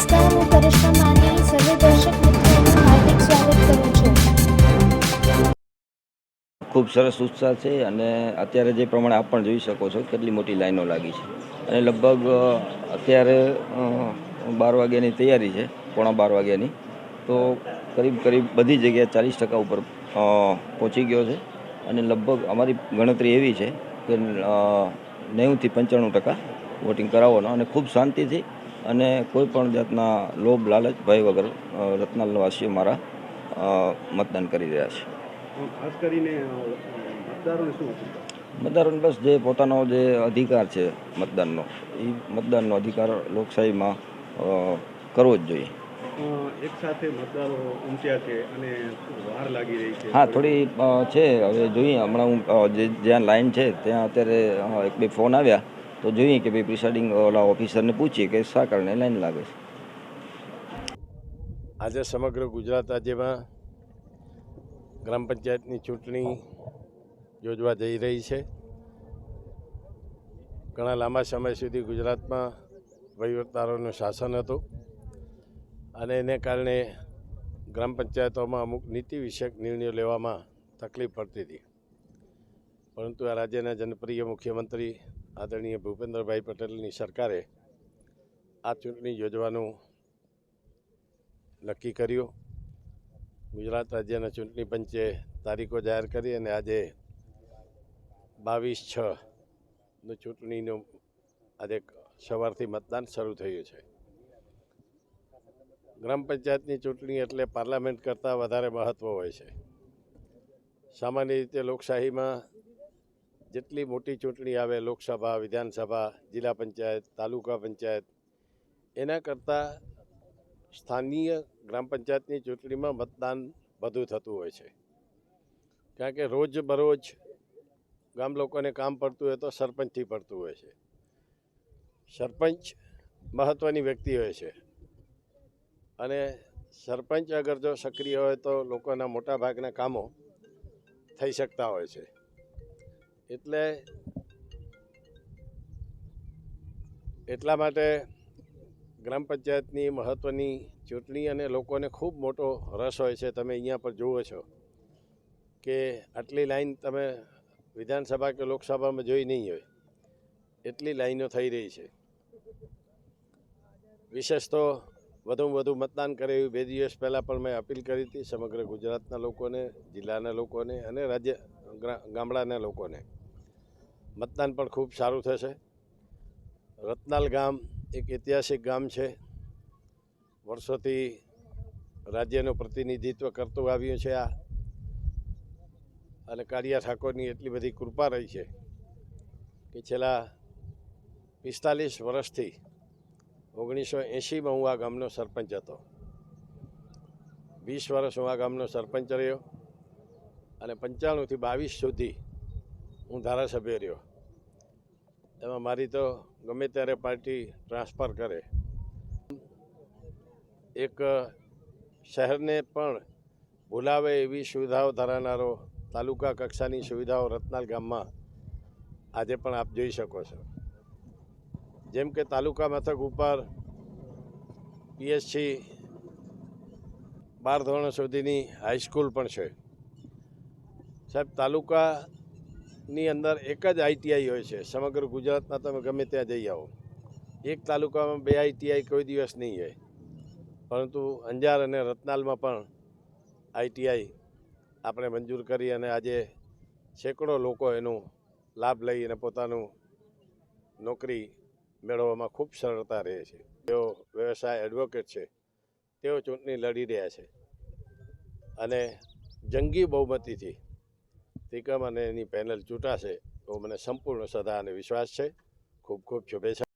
નમસ્કાર હું કરિશ્મા માની સર્વે દર્શક મિત્રોનું હાર્દિક સ્વાગત કરું છું. ખૂબ સરસ ઉત્સાહ છે અને અત્યારે જે પ્રમાણે આપ પણ જોઈ શકો છો કેટલી મોટી લાઈનો લાગી છે. અને લગભગ અત્યારે બાર વાગ્યાની તૈયારી છે, પોણા બાર વાગ્યાની. તો કરીબ કરીબ બધી જગ્યાએ ચાલીસ ટકા ઉપર પહોંચી ગયો છે. અને લગભગ અમારી ગણતરી એવી છે કે નેવુંથી પંચાણું ટકા વોટિંગ કરાવવાનો અને ખૂબ શાંતિથી અને કોઈ પણ જાતના લોભ લાલચ ભય વગર રત્નાલ રત્નાલવાસીઓ મારા મતદાન કરી રહ્યા છે. ખાસ કરીને મતદારોને શું મતદારોને બસ જે પોતાનો જે અધિકાર છે મતદાનનો એ મતદાનનો અધિકાર લોકશાહીમાં કરવો જ જોઈએ. એક સાથે મતદારો ઉમટ્યા છે અને વાર લાગી રહી છે. હા થોડી છે. હવે જોઈએ. હમણાં હું જે જ્યાં લાઈન છે ત્યાં અત્યારે એક બે ફોન આવ્યા. તો જોઈએ કે ભાઈ પ્રિસાઇડિંગ ઓલા ઓફિસરને પૂછીએ કે શા કારણે લાઈન લાગે છે. આજે સમગ્ર ગુજરાત રાજ્યમાં ગ્રામ પંચાયતની ચૂંટણી યોજવા જઈ રહી છે. ઘણા લાંબા સમય સુધી ગુજરાતમાં વહીવટદારોનું શાસન હતું અને એને કારણે ગ્રામ પંચાયતોમાં અમુક નીતિ વિષયક નિર્ણયો લેવામાં તકલીફ પડતી હતી. પરંતુ આ રાજ્યના જનપ્રિય મુખ્યમંત્રી આદરણીય ભૂપેન્દ્રભાઈ પટેલની સરકારે આ ચૂંટણી યોજવાનું નક્કી કર્યું. ગુજરાત રાજ્યના ચૂંટણી પંચે તારીખો જાહેર કરી અને આજે બાવીસ છ નું ચૂંટણીનું આજે સવારથી મતદાન શરૂ થયું છે. ગ્રામ પંચાયતની ચૂંટણી એટલે પાર્લામેન્ટ કરતાં વધારે મહત્ત્વ હોય છે. સામાન્ય રીતે લોકશાહીમાં જેટલી મોટી ચૂંટણી આવે લોકસભા, વિધાનસભા, જિલ્લા પંચાયત, તાલુકા પંચાયત, એના કરતાં સ્થાનીય ગ્રામ પંચાયતની ચૂંટણીમાં મતદાન વધુ થતું હોય છે. કારણ કે રોજ બરોજ ગામ લોકોને કામ પડતું હોય તો સરપંચથી પડતું હોય છે. સરપંચ મહત્ત્વની વ્યક્તિ હોય છે. અને સરપંચ અગર જો સક્રિય હોય તો લોકોના મોટા ભાગના કામો થઈ શકતા હોય છે. એટલે એટલા માટે ગ્રામ પંચાયતની મહત્ત્વની ચૂંટણી અને લોકોને ખૂબ મોટો રસ હોય છે, તમે અહીંયા પર જુઓ છો કે આટલી લાઈન તમે વિધાનસભા કે લોકસભામાં જોઈ નહીં હોય. એટલી લાઈનો થઈ રહી છે. વિશેષ તો વધુમાં વધુ મતદાન કરે એવી બે દિવસ પહેલાં પણ મેં અપીલ કરી હતી સમગ્ર ગુજરાતના લોકોને, જિલ્લાના લોકોને અને રાજ્ય ગામડાના લોકોને. મતદાન પણ ખૂબ સારું થશે. રતનાલ ગામ એક ઐતિહાસિક ગામ છે. વર્ષોથી રાજ્યનું પ્રતિનિધિત્વ કરતું આવ્યું છે આ. અને કાળિયા ઠાકોરની એટલી બધી કૃપા રહી છે કે છેલ્લા પિસ્તાલીસ વર્ષથી ઓગણીસો એંશીમાં હું આ ગામનો સરપંચ હતો. વીસ વર્ષ હું આ ગામનો સરપંચ રહ્યો અને પંચાણુંથી બાવીસ સુધી હું ધારાસભ્ય રહ્યો. એમાં મારી તો ગમે ત્યારે પાર્ટી ટ્રાન્સફર કરે. એક શહેરને પણ ભૂલાવે એવી સુવિધાઓ ધરાવનારો તાલુકા કક્ષાની સુવિધાઓ રત્નાલ ગામમાં આજે પણ આપ જોઈ શકો છો. જેમ કે તાલુકા મથક ઉપર પીએસસી બાર ધોરણ સુધીની હાઈસ્કૂલ પણ છે. સાહેબ તાલુકાની અંદર એક જ આઈટીઆઈ હોય છે. સમગ્ર ગુજરાતમાં તમે ગમે ત્યાં જઈ આવો. એક તાલુકામાં બે આઈટીઆઈ કોઈ દિવસ નહીં હોય. પરંતુ અંજાર અને રતનાલમાં પણ આઈટીઆઈ આપણે મંજૂર કરી અને આજે સેંકડો લોકો એનું લાભ લઈ અને પોતાનું નોકરી મેળવવામાં ખૂબ સરળતા રહે છે. તેઓ વ્યવસાય એડવોકેટ છે. તેઓ ચૂંટણી લડી રહ્યા છે. અને જંગી બહુમતીથી તિકમ અને એની પેનલ ચૂંટાશે તો મને સંપૂર્ણ શ્રદ્ધા અને વિશ્વાસ છે. ખૂબ ખૂબ શુભેચ્છા.